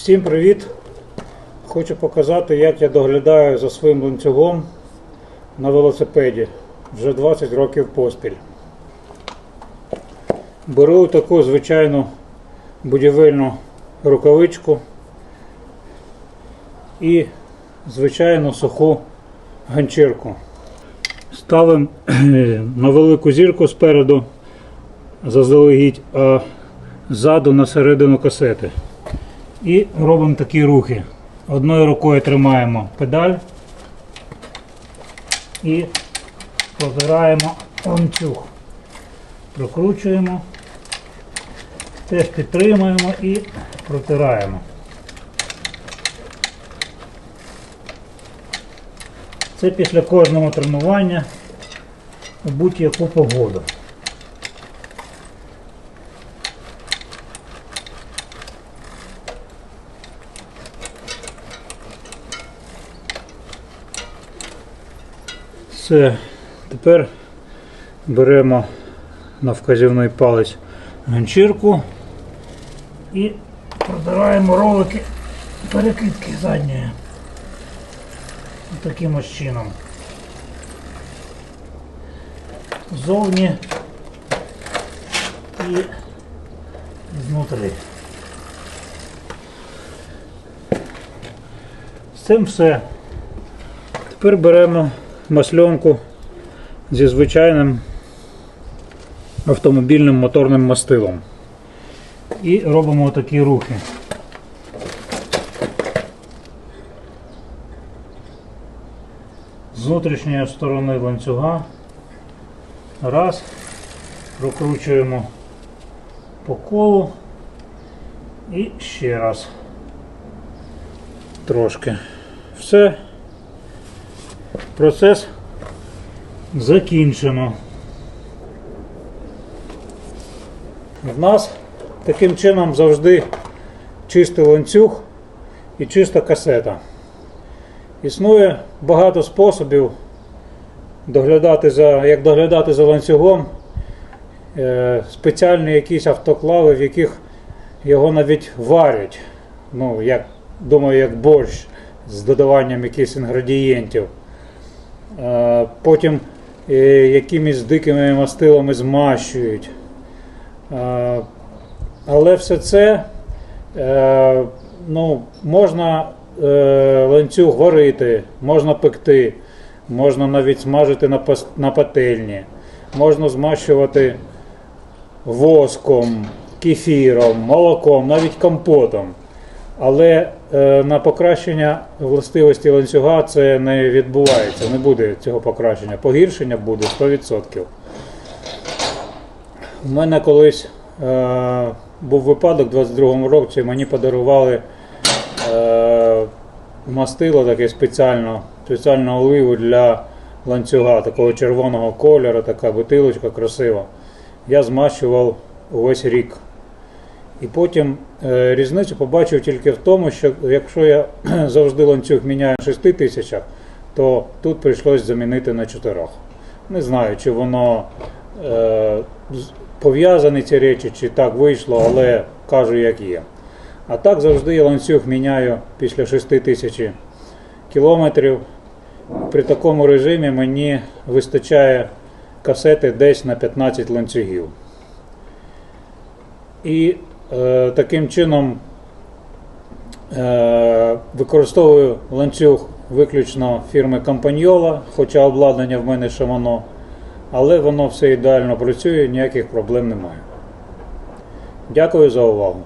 Всім привіт! Хочу показати, як я доглядаю за своїм ланцюгом на велосипеді вже 20 років поспіль. Беру таку звичайну будівельну рукавичку і звичайну суху ганчірку. Ставимо на велику зірку спереду заздалегідь, а ззаду на середину касети. І робимо такі рухи. Одною рукою тримаємо педаль і позираємо ланцюг. Прокручуємо, теж підтримуємо і протираємо. Це після кожного тренування у будь-яку погоду. Все, тепер беремо на вказівний палець ганчірку і продираємо ролики перекидки задньої. Таким ось чином. Зовні і знутрі. З цим все. Тепер беремо масльонку зі звичайним автомобільним моторним мастилом. І робимо такі рухи. З внутрішньої сторони ланцюга. Раз. Прокручуємо по колу. І ще раз. Трошки. Все. Процес закінчено. В нас таким чином завжди чистий ланцюг і чиста касета. Існує багато способів доглядати за, як доглядати за ланцюгом. Е, спеціальні якісь автоклави, в яких його навіть варять. Ну, як, думаю, як борщ з додаванням якихось інгредієнтів. Потім е, якимись дикими мастилами змащують. Але все це е, ну, можна е, ланцюг варити, можна пекти, можна навіть смажити на, пательні, можна змащувати воском, кефіром, молоком, навіть компотом. Але на покращення властивості ланцюга це не відбувається, не буде цього покращення. Погіршення буде 100%. У мене колись е, був випадок у 22-му році, мені подарували е, мастило таке спеціально, спеціальну оливу для ланцюга, такого червоного кольору, така бутилочка красива. Я змащував увесь рік. І потім е, різницю побачив тільки в тому, що якщо я завжди ланцюг міняю на 6 тисячах, то тут прийшлось замінити на 4. Не знаю, чи воно е, пов'язані ці речі, чи так вийшло, але кажу, як є. А так завжди я ланцюг міняю після 6 тисяч кілометрів. При такому режимі мені вистачає касети десь на 15 ланцюгів. І таким чином е, використовую ланцюг виключно фірми Компаньола, хоча обладнання в мене Шамано, але воно все ідеально працює, ніяких проблем немає. Дякую за увагу.